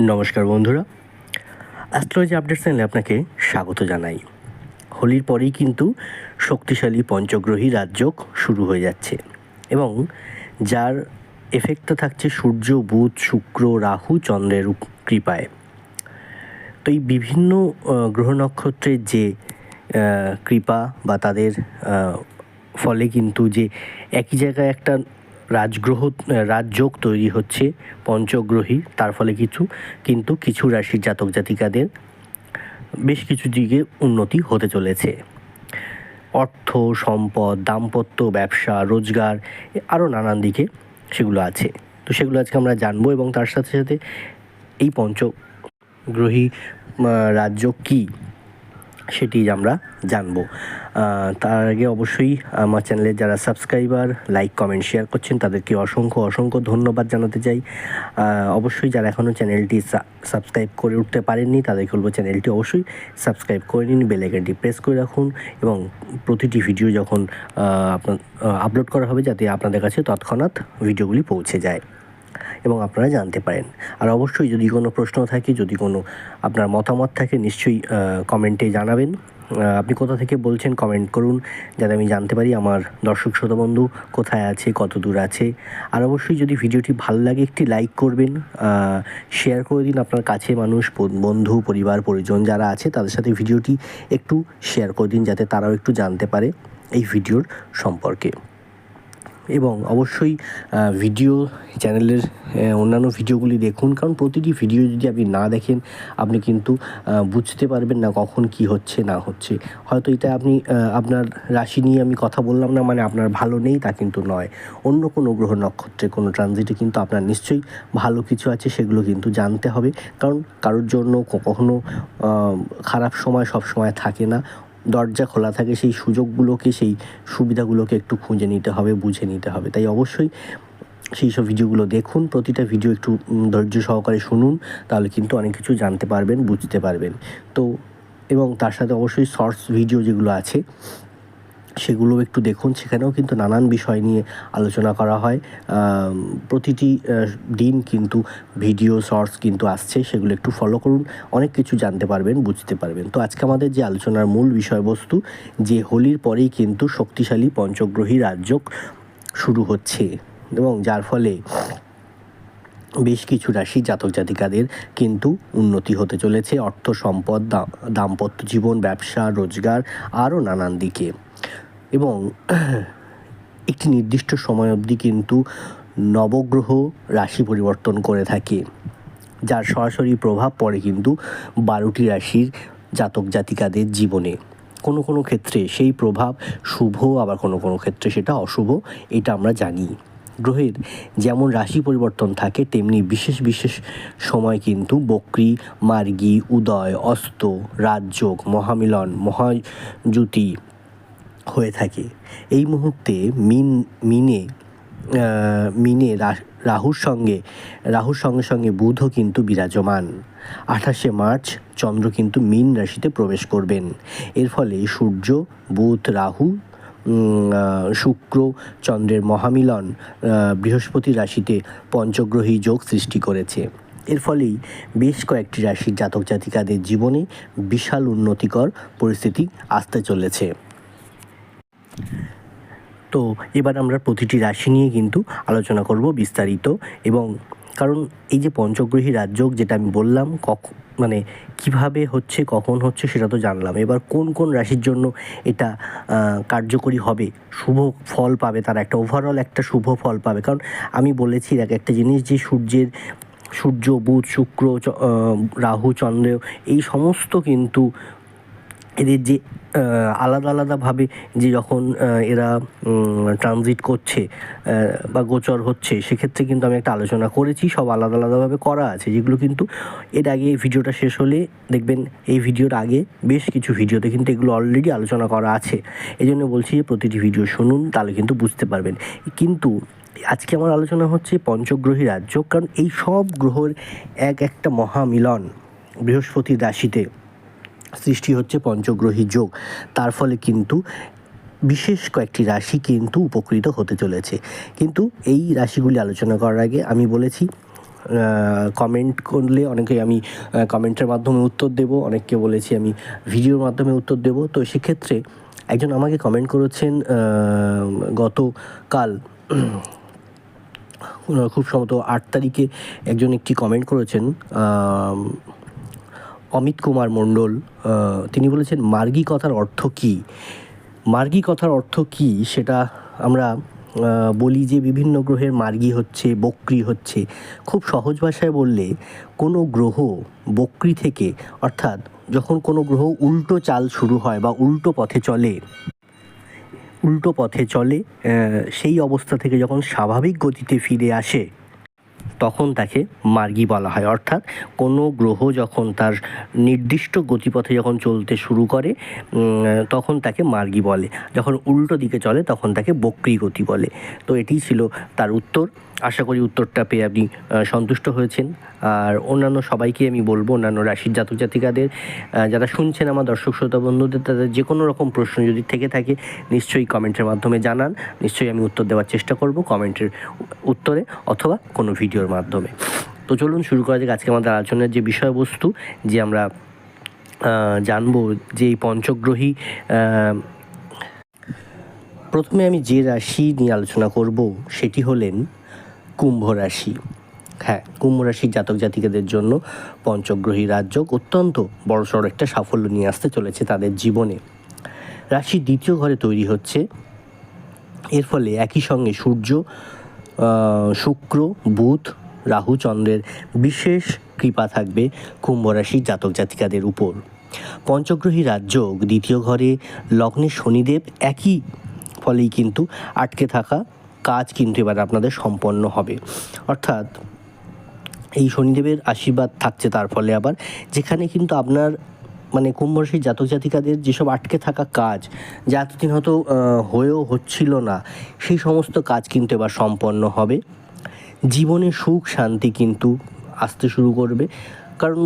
নমস্কার বন্ধুরা। Astrology update চ্যানেলে আপনাকে স্বাগত জানাই। হোলির পরেই কিন্তু শক্তিশালী পঞ্চগ্রহী রাজযোগ শুরু হয়ে যাচ্ছে এবং যার এফেক্টটা থাকছে সূর্য, বুধ, শুক্র, রাহু, চন্দ্রের কৃপায়। তো এই বিভিন্ন গ্রহ নক্ষত্রের যে কৃপা বা তাদের ফলে কিন্তু যে একই জায়গায় একটা রাজগ্রহ, রাজযোগ তৈরি হচ্ছে, পঞ্চগ্রহী, তার ফলে কিছু, কিন্তু কিছু রাশির জাতক জাতিকাদের বেশ কিছু দিকে উন্নতি হতে চলেছে। অর্থ, সম্পদ, দাম্পত্য, ব্যবসা, রোজগার আরও নানান দিকে সেগুলো আছে। তো সেগুলো আজকে আমরা জানব এবং তার সাথে সাথে এই পঞ্চগ্রহী রাজ্য কী? সেটি আমরা জানব। তার আগে অবশ্যই আমার চ্যানেলের যারা সাবস্ক্রাইবার লাইক কমেন্ট শেয়ার করছেন, তাদেরকে অসংখ্য অসংখ্য ধন্যবাদ জানাতে চাই। অবশ্যই যারা এখনও চ্যানেলটি সাবস্ক্রাইব করে উঠতে পারেননি, তাদেরকে বলব চ্যানেলটি অবশ্যই সাবস্ক্রাইব করে নিন বেল আইকনটি প্রেস করে রাখুন এবং প্রতিটি ভিডিও যখন আপনার আপলোড করা হবে যাতে আপনাদের কাছে তৎক্ষণাৎ ভিডিওগুলি পৌঁছে যায়। এবং আপনারা জানতে পারেন। আর অবশ্যই যদি কোনো প্রশ্ন থাকে, যদি কোনো আপনার মতামত থাকে, নিশ্চয়ই কমেন্টে জানাবেন। আপনি কোথা থেকে বলছেন কমেন্ট করুন, যাতে আমি জানতে পারি আমার দর্শক শ্রোতা বন্ধু কোথায় আছে, কত দূর আছে। আর অবশ্যই যদি ভিডিওটি ভালো লাগে, একটি লাইক করবেন শেয়ার করে দিন আপনার কাছে মানুষ বন্ধু, পরিবার, পরিজন যারা আছে, তাদের সাথে ভিডিওটি একটু শেয়ার করে দিন, যাতে তারাও একটু জানতে পারে এই ভিডিওর সম্পর্কে। এবং অবশ্যই ভিডিও চ্যানেলের অন্যান্য ভিডিওগুলি দেখুন। কারণ প্রতিটি ভিডিও যদি আপনি না দেখেন, আপনি কিন্তু বুঝতে পারবেন না কখন কি হচ্ছে, না হচ্ছে। হয়তো এটা আপনি আপনার রাশি নিয়ে আমি কথা বললাম না মানে আপনার ভালো নেই, তা কিন্তু নয়। অন্য কোনো গ্রহ নক্ষত্রে, কোনো ট্রানজিটে কিন্তু আপনার নিশ্চয়ই ভালো কিছু আছে, সেগুলো কিন্তু জানতে হবে। কারণ কারোর জন্য কখনো খারাপ সময় সব সময় থাকে না। দরজা খোলা থাকে, সেই সুযোগগুলোকে, সেই সুবিধাগুলোকে একটু খুঁজে নিতে হবে, বুঝে নিতে হবে। তাই অবশ্যই সেই সব ভিডিওগুলো দেখুন, প্রতিটা ভিডিও একটু ধৈর্য সহকারে শুনুন, তাহলে কিন্তু অনেক কিছু জানতে পারবেন, বুঝতে পারবেন। তো, এবং তার সাথে অবশ্যই শর্টস ভিডিও যেগুলো আছে সেগুলো একটু দেখুন, সেখানেও কিন্তু নানান বিষয় নিয়ে আলোচনা করা হয়। প্রতিটি দিন কিন্তু ভিডিও, শর্টস কিন্তু আসছে, সেগুলো একটু ফলো করুন। অনেক কিছু জানতে পারবেন, বুঝতে পারবেন। তো আজকে আমাদের যে আলোচনার মূল বিষয়বস্তু, যে হোলির পরেই কিন্তু শক্তিশালী পঞ্চগ্রহী রাজ্য শুরু হচ্ছে এবং যার ফলে বেশ কিছু রাশি জাতক জাতিকাদের কিন্তু উন্নতি হতে চলেছে। অর্থ সম্পদ দাম্পত্য জীবন, ব্যবসা, রোজগার, আরও নানান দিকে। এবং একটি নির্দিষ্ট সময় অবধি কিন্তু নবগ্রহ রাশি পরিবর্তন করে থাকে, যার সরাসরি প্রভাব পড়ে কিন্তু বারোটি রাশির জাতক জাতিকাদের জীবনে। কোনো কোনো ক্ষেত্রে সেই প্রভাব শুভ, আবার কোনো কোনো ক্ষেত্রে সেটা অশুভ, এটা আমরা জানি। গ্রহের যেমন রাশি পরিবর্তন থাকে, তেমনি বিশেষ বিশেষ সময় কিন্তু বক্রি, মার্গী, উদয়, অস্ত, রাজযোগ, মহামিলন মহাযুতি হয়ে থাকে। এই মুহূর্তে মিন, মিনে মিনে রাহুর সঙ্গে রাহুর সঙ্গে সঙ্গে বুধও কিন্তু বিরাজমান। আঠাশে মার্চ, চন্দ্র কিন্তু মিন রাশিতে প্রবেশ করবেন। এর ফলে সূর্য, বুধ, রাহু শুক্র, চন্দ্রের মহামিলন বৃহস্পতি রাশিতে পঞ্চগ্রহী যোগ সৃষ্টি করেছে। এর ফলেই বেশ কয়েকটি রাশির জাতক জাতিকাদের জীবনে বিশাল উন্নতিকর পরিস্থিতি আসতে চলেছে। তো এবার আমরা প্রতিটি রাশি নিয়ে কিন্তু আলোচনা করব বিস্তারিত এবং কারণ এই যে পঞ্চগ্রহী রাজযোগ যেটা আমি বললাম, কখ মানে কীভাবে হচ্ছে, কখন হচ্ছে সেটা তো জানলাম। এবার কোন কোন রাশির জন্য এটা কার্যকরী হবে? শুভ ফল পাবে তার একটা ওভারঅল একটা শুভ ফল পাবে। কারণ আমি বলেছি এক একটা জিনিস যে সূর্যের, সূর্য, বুধ, শুক্র রাহু, চন্দ্র, এই সমস্ত কিন্তু এদের যে আলাদা আলাদাভাবে যে যখন এরা ট্রানজিট করছে বা গোচর হচ্ছে, সেক্ষেত্রে কিন্তু আমি একটা আলোচনা করেছি, সব আলাদা আলাদাভাবে করা আছে, যেগুলো কিন্তু এর আগে এই ভিডিওটা শেষ হলে দেখবেন এই ভিডিওর আগে বেশ কিছু ভিডিওতে কিন্তু এগুলো অলরেডি আলোচনা করা আছে। এই জন্য বলছি যে প্রতিটি ভিডিও শুনুন, তাহলে কিন্তু বুঝতে পারবেন। কিন্তু আজকে আমার আলোচনা হচ্ছে পঞ্চগ্রহী রাজ্য, কারণ এই সব গ্রহের এক একটা মহামিলন বৃহস্পতির রাশিতে। সৃষ্টি হচ্ছে পঞ্চগ্রহী যোগ। তার ফলে কিন্তু বিশেষ কয়েকটি রাশি কিন্তু উপকৃত হতে চলেছে। কিন্তু এই রাশিগুলি আলোচনা করার আগে আমি বলেছি কমেন্ট করলে অনেকে আমি কমেন্টের মাধ্যমে উত্তর দেব, অনেককে বলেছি আমি ভিডিওর মাধ্যমে উত্তর দেব। তো সেক্ষেত্রে একজন আমাকে কমেন্ট করেছেন গতকাল খুব সম্ভবত আট তারিখে একজন একটি কমেন্ট করেছেন অমিত কুমার মণ্ডল তিনি বলেছেন, মার্গী কথার অর্থ কী? মার্গী কথার অর্থ কী সেটা আমরা বলি যে বিভিন্ন গ্রহের মার্গী হচ্ছে, বক্রি হচ্ছে। খুব সহজ ভাষায় বললে, কোনো গ্রহ বক্রি থেকে, অর্থাৎ যখন কোনো গ্রহ উল্টো চাল শুরু হয় বা উল্টো পথে চলে, উল্টো পথে চলে সেই অবস্থা থেকে যখন স্বাভাবিক গতিতে ফিরে আসে তখন তাকে মার্গী বলা হয়। অর্থাৎ কোনো গ্রহ যখন তার নির্দিষ্ট গতিপথে যখন চলতে শুরু করে তখন তাকে মার্গী বলে। যখন উল্টো দিকে চলে, তখন তাকে বক্রী গতি বলে। তো এটি ছিল তার উত্তর। আশা করি উত্তরটা পেয়ে আপনি সন্তুষ্ট হয়েছেন। আর অন্যান্য সবাইকে আমি বলব, অন্যান্য রাশির জাতক জাতিকাদের যারা শুনছেন আমার দর্শক শ্রোতা বন্ধুদের, তাদের যে কোনো রকম প্রশ্ন যদি থেকে থাকে, নিশ্চয়ই কমেন্টের মাধ্যমে জানান। নিশ্চয়ই আমি উত্তর দেওয়ার চেষ্টা করব কমেন্টের উত্তরে অথবা কোনো ভিডিওর মাধ্যমে। তো চলুন শুরু করা যাক আজকে আমাদের আলোচনার যে বিষয়বস্তু, যে আমরা জানব যে এই পঞ্চগ্রহী প্রথমে আমি যে রাশি নিয়ে আলোচনা করব, সেটি হলেন কুম্ভ রাশি। হ্যাঁ কুম্ভ রাশির জাতক জাতিকাদের জন্য পঞ্চগ্রহী রাজ্য অত্যন্ত বড়সড় একটা সাফল্য নিয়ে আসতে চলেছে তাদের জীবনে। রাশির দ্বিতীয় ঘরে তৈরি হচ্ছে। এর ফলে একই সঙ্গে সূর্য শুক্র, বুধ, রাহু, চন্দ্রের বিশেষ কৃপা থাকবে কুম্ভ রাশির জাতক জাতিকাদের উপর। পঞ্চগ্রহী রাজ্য দ্বিতীয় ঘরে লগ্নে শনিদেব একই ফলেই কিন্তু আটকে থাকা কাজ কিন্তু এবার আপনাদের সম্পন্ন হবে। অর্থাৎ এই শনিদেবের আশীর্বাদ থাকছে তার ফলে আবার, যেখানে কিন্তু আপনার মানে কুম্ভ রাশির জাতক জাতিকাদের যেসব আটকে থাকা কাজ, যা এতদিন হয়তো হয়েও হচ্ছিল না, সেই সমস্ত কাজ কিন্তু এবার সম্পন্ন হবে। জীবনে সুখ, শান্তি কিন্তু আসতে শুরু করবে। কারণ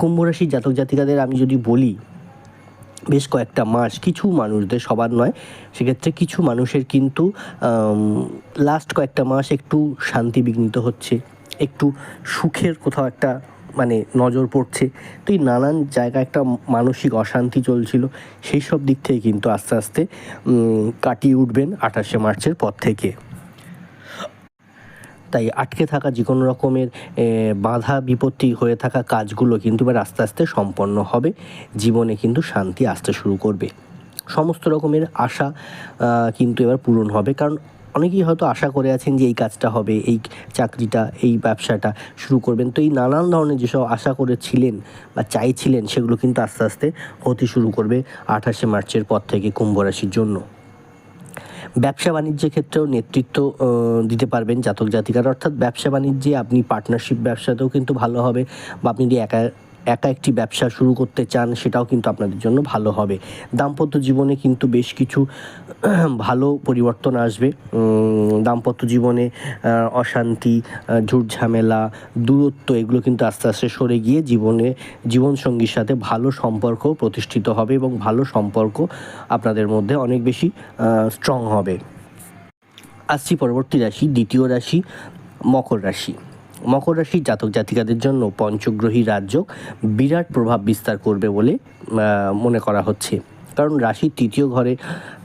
কুম্ভ রাশির জাতক জাতিকাদের আমি যদি বলি বেশ কয়েকটা মাস কিছু মানুষদের, সবার নয়, সেক্ষেত্রে কিছু মানুষের কিন্তু লাস্ট কয়েকটা মাস একটু শান্তি বিঘ্নিত হচ্ছে, একটু সুখের কোথাও একটা মানে নজর পড়ছে। তো এই নানান জায়গায় একটা মানসিক অশান্তি চলছিল সেই সব দিক থেকে কিন্তু আস্তে আস্তে কাটিয়ে উঠবেন আঠাশে মার্চের পর থেকে। তাই আটকে থাকা যে কোনো রকমের বাধা বিপত্তি হয়ে থাকা কাজগুলো কিন্তু এবার আস্তে আস্তে সম্পন্ন হবে। জীবনে কিন্তু শান্তি আসতে শুরু করবে। সমস্ত রকমের আশা কিন্তু এবার পূরণ হবে। কারণ অনেকেই হয়তো আশা করে আছেন যে এই কাজটা হবে, এই চাকরিটা, এই ব্যবসাটা শুরু করবেন। তো এই নানান ধরনের যেসব আশা করেছিলেন বা চাইছিলেন, সেগুলো কিন্তু আস্তে আস্তে হতে শুরু করবে আঠাশে মার্চের পর থেকে কুম্ভ রাশির জন্য। ব্যবসা বাণিজ্যের ক্ষেত্রেও নেতৃত্ব দিতে পারবেন জাতক জাতিকার। অর্থাৎ ব্যবসা বাণিজ্যে আপনি পার্টনারশিপ ব্যবসাতেও কিন্তু ভালো হবে বা আপনি যদি একা একা একটি ব্যবসা শুরু করতে চান, সেটাও কিন্তু আপনাদের জন্য ভালো হবে। দাম্পত্য জীবনে কিন্তু বেশ কিছু ভালো পরিবর্তন আসবে। দাম্পত্য জীবনে অশান্তি ঝুট ঝামেলা দূরত্ব, এগুলো কিন্তু আস্তে আস্তে সরে গিয়ে জীবনে, জীবনসঙ্গীর সাথে ভালো সম্পর্ক প্রতিষ্ঠিত হবে এবং ভালো সম্পর্ক আপনাদের মধ্যে অনেক বেশি স্ট্রং হবে। আসছি পরবর্তী রাশি, দ্বিতীয় রাশি, মকর রাশি। মকর রাশির জাতক জাতিকাদের জন্য পঞ্চগ্রহী রাজ্য বিরাট প্রভাব বিস্তার করবে বলে মনে করা হচ্ছে। কারণ রাশির তৃতীয় ঘরে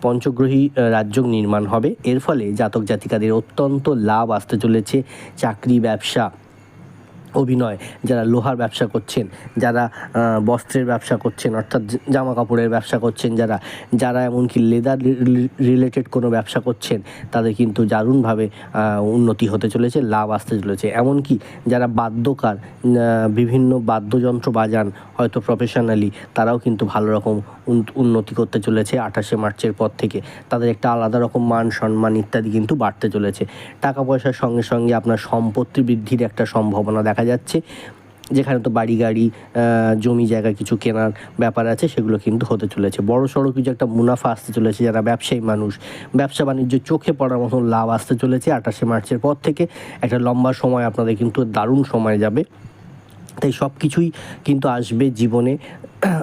পঞ্চগ্রহী রাজযোগ রাজ্য নির্মাণ হবে। এর ফলে জাতক জাতিকাদের অত্যন্ত লাভ আসতে চলেছে চাকরি, ব্যবসা। অভিনয়, যারা লোহার ব্যবসা করছেন, যারা বস্ত্রের ব্যবসা করছেন, অর্থাৎ জামা কাপড়ের ব্যবসা করছেন, যারা যারা এমনকি লেদার রিলেটেড কোনো ব্যবসা করছেন, তাদের কিন্তু দারুণভাবে উন্নতি হতে চলেছে, লাভ আসতে চলেছে। এমনকি যারা বাদ্যকার বিভিন্ন বাদ্যযন্ত্র বাজান, হয়তো প্রফেশনালি তারাও কিন্তু ভালো রকম উন- উন্নতি করতে চলেছে আঠাশে মার্চের পর থেকে। তাদের একটা আলাদা রকম মান, সম্মান ইত্যাদি কিন্তু বাড়তে চলেছে। টাকা পয়সার সঙ্গে সঙ্গে আপনার সম্পত্তি বৃদ্ধির একটা সম্ভাবনা দেখা যাচ্ছে। যেখানে তো বাড়ি গাড়ি জমি জায়গা কিছু কেনার ব্যাপার আছে, সেগুলো কিন্তু হতে চলেছে। বড় সড়ো কিছু একটা মুনাফা আসতে চলেছে যারা ব্যবসায়ী মানুষ। ব্যবসা বাণিজ্য চোখে পড়ার মতন লাভ আসতে চলেছে আঠাশে মার্চের পর থেকে। একটা লম্বা সময় আপনাদের কিন্তু দারুণ সময় যাবে। তাই সব কিছুই কিন্তু আসবে জীবনে।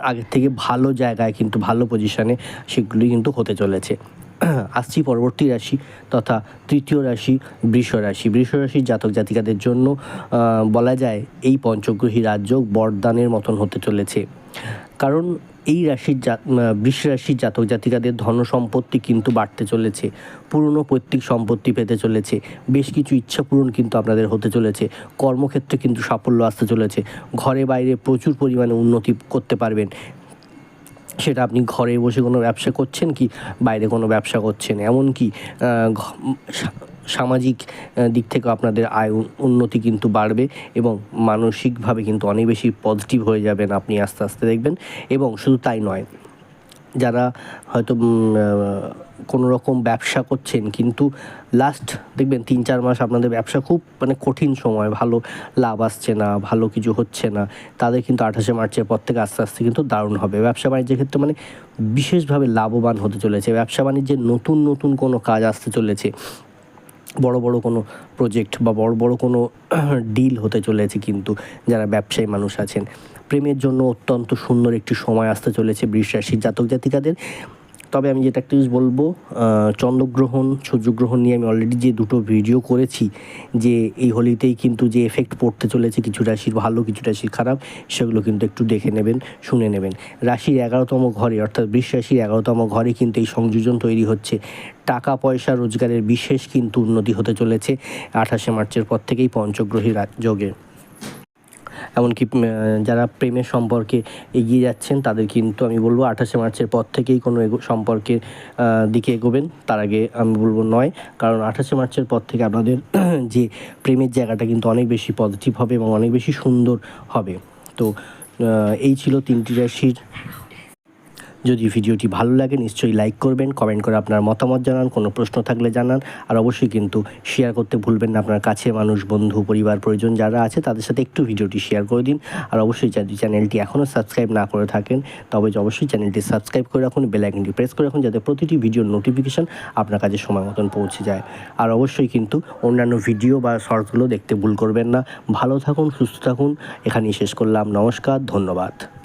আগের থেকে ভালো জায়গায় কিন্তু ভালো পজিশনে সেগুলি কিন্তু হতে চলেছে। আসছি, পরবর্তী রাশি তথা তৃতীয় রাশি বৃষ রাশি। বৃষ রাশির জাতক জাতিকাদের জন্য বলা যায় এই পঞ্চগ্রহী রাজ্য বরদানের মতন হতে চলেছে। কারণ এই রাশির বৃষ রাশির জাতক জাতিকাদের ধন সম্পত্তি কিন্তু বাড়তে চলেছে, পুরনো পৈতৃক সম্পত্তি পেতে চলেছে, বেশ কিছু ইচ্ছা পূরণ কিন্তু আপনাদের হতে চলেছে, কর্মক্ষেত্রে কিন্তু সাফল্য আসতে চলেছে, ঘরে বাইরে প্রচুর পরিমাণে উন্নতি করতে পারবেন সেটা আপনি ঘরে বসে কোনো ব্যবসা করছেন কি? বাইরে কোনো ব্যবসা করছেন? এমনকি সামাজিক দিক থেকে আপনাদের আয় উন্নতি কিন্তু বাড়বে এবং মানসিকভাবে কিন্তু অনেক বেশি পজিটিভ হয়ে যাবেন আপনি আস্তে আস্তে দেখবেন। এবং শুধু তাই নয়, যারা হয়তো কোনো রকম ব্যবসা করছেন, কিন্তু লাস্ট দেখবেন তিন চার মাস আপনাদের ব্যবসা খুব মানে কঠিন সময়, ভালো লাভ আসছে না, ভালো কিছু হচ্ছে না, তাদের কিন্তু আঠাশে মার্চের পর থেকে আস্তে আস্তে কিন্তু দারুণ হবে। ব্যবসা বাণিজ্যের ক্ষেত্রে মানে বিশেষভাবে লাভবান হতে চলেছে, ব্যবসা বাণিজ্যের নতুন নতুন কোনো কাজ আসতে চলেছে, বড় বড় কোনো প্রজেক্ট বা বড় বড় কোনো ডিল হতে চলেছে কিন্তু যারা ব্যবসায়ী মানুষ আছেন। প্রেমের জন্য অত্যন্ত সুন্দর একটি সময় আসতে চলেছে বৃষ রাশির জাতক জাতিকাদের। তবে আমি যেটা একটা জিনিস বলব চন্দ্রগ্রহণ, সূর্যগ্রহণ নিয়ে আমি অলরেডি যে দুটো ভিডিও করেছি, যে এই হোলিতেই কিন্তু যে এফেক্ট পড়তে চলেছে, কিছু রাশির ভালো, কিছু রাশির খারাপ, সেগুলো কিন্তু একটু দেখে নেবেন, শুনে নেবেন। রাশির এগারোতম ঘরে, অর্থাৎ বৃষ রাশির এগারোতম ঘরে কিন্তু এই সংযোজন তৈরি হচ্ছে। টাকা, পয়সা, রোজগারের বিশেষ কিন্তু উন্নতি হতে চলেছে, আঠাশে মার্চের পর থেকেই পঞ্চগ্রহী যোগে। এমনকি যারা প্রেমের সম্পর্কে এগিয়ে যাচ্ছেন, তাদের কিন্তু আমি বলব আঠাশে মার্চের পর থেকেই কোনো সম্পর্কের দিকে এগোবেন। তার আগে আমি বলব নয়, কারণ আঠাশে মার্চের পর থেকে আপনাদের যে প্রেমের জায়গাটা কিন্তু অনেক বেশি পজিটিভ হবে এবং অনেক বেশি সুন্দর হবে। তো এই ছিল তিনটি রাশির যদি ভিডিওটি ভালো লাগে, নিশ্চয়ই লাইক করবেন কমেন্ট করে আপনার মতামত জানান, কোনো প্রশ্ন থাকলে জানান। আর অবশ্যই কিন্তু শেয়ার করতে ভুলবেন না আপনার কাছে মানুষ, বন্ধু, পরিবার, পরিজন যারা আছে, তাদের সাথে একটু ভিডিওটি শেয়ার করে দিন। আর অবশ্যই যদি চ্যানেলটি এখনও সাবস্ক্রাইব না করে থাকেন, তবে অবশ্যই চ্যানেলটি সাবস্ক্রাইব করে রাখুন বেল আইকনটি প্রেস করে রাখুন, যাতে প্রতিটি ভিডিওর নোটিফিকেশন আপনার কাছে সময় মতন পৌঁছে যায়। আর অবশ্যই কিন্তু অন্যান্য ভিডিও বা শর্টগুলো দেখতে ভুল করবেন না। ভালো থাকুন, সুস্থ থাকুন। এখানেই শেষ করলাম। নমস্কার, ধন্যবাদ।